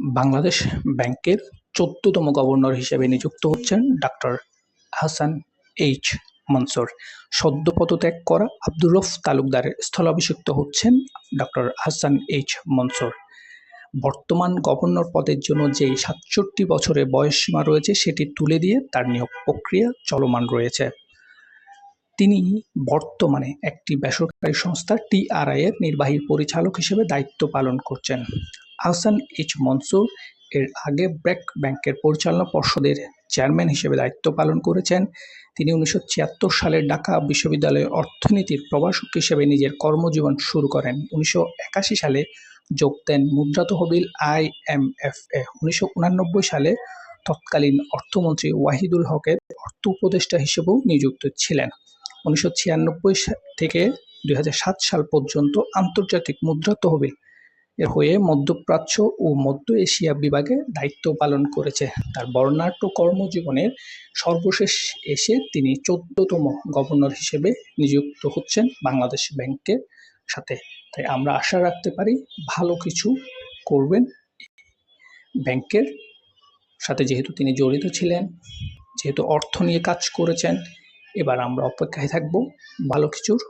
বাংলাদেশ ব্যাংকের চোদ্দতম গভর্নর হিসেবে নিযুক্ত হচ্ছেন ডাক্তার হাসান এইচ মনসুর। সদ্য পদত্যাগ করা আব্দুর রফ তালুকদারের স্থলাভিষিক্ত হচ্ছেন ডক্টর হাসান এইচ মনসুর। বর্তমান গভর্নর পদের জন্য যে সাতষট্টি বছরের বয়সসীমা রয়েছে, সেটি তুলে দিয়ে তার নিয়োগ প্রক্রিয়া চলমান রয়েছে। তিনি বর্তমানে একটি বেসরকারি সংস্থা টিআরআই এর নির্বাহী পরিচালক হিসেবে দায়িত্ব পালন করছেন। আহসান এইচ মনসুর। এর আগে ব্র্যাক ব্যাংকের পরিচালনা পর্ষদের চেয়ারম্যান হিসেবে দায়িত্ব পালন করেছেন। তিনি উনিশশো ছিয়াত্তর সালে ঢাকা বিশ্ববিদ্যালয়ে অর্থনীতির প্রভাষক হিসেবে নিজের কর্মজীবন শুরু করেন। উনিশশো একাশি সালে যোগ দেন মুদ্রা তহবিল আইএমএফ এ। উনিশশো সালে তৎকালীন অর্থমন্ত্রী ওয়াহিদুল হকের অর্থ উপদেষ্টা হিসেবেও নিযুক্ত ছিলেন। উনিশশো ছিয়ানব্বই থেকে দুই হাজার সাত সাল পর্যন্ত আন্তর্জাতিক মুদ্রা তহবিল এর হয়ে মধ্যপ্রাচ্য ও মধ্য এশিয়া বিভাগে দায়িত্ব পালন করেছে। তার বর্ণাঢ্য কর্মজীবনের সর্বশেষ এসে তিনি চোদ্দতম গভর্নর হিসেবে নিযুক্ত হচ্ছেন বাংলাদেশ ব্যাংকের সাথে। তাই আমরা আশা রাখতে পারি ভালো কিছু করবেন ব্যাংকের সাথে। যেহেতু তিনি জড়িত ছিলেন, যেহেতু অর্থ নিয়ে কাজ করেছেন, এবার আমরা অপেক্ষায় থাকব ভালো কিছুর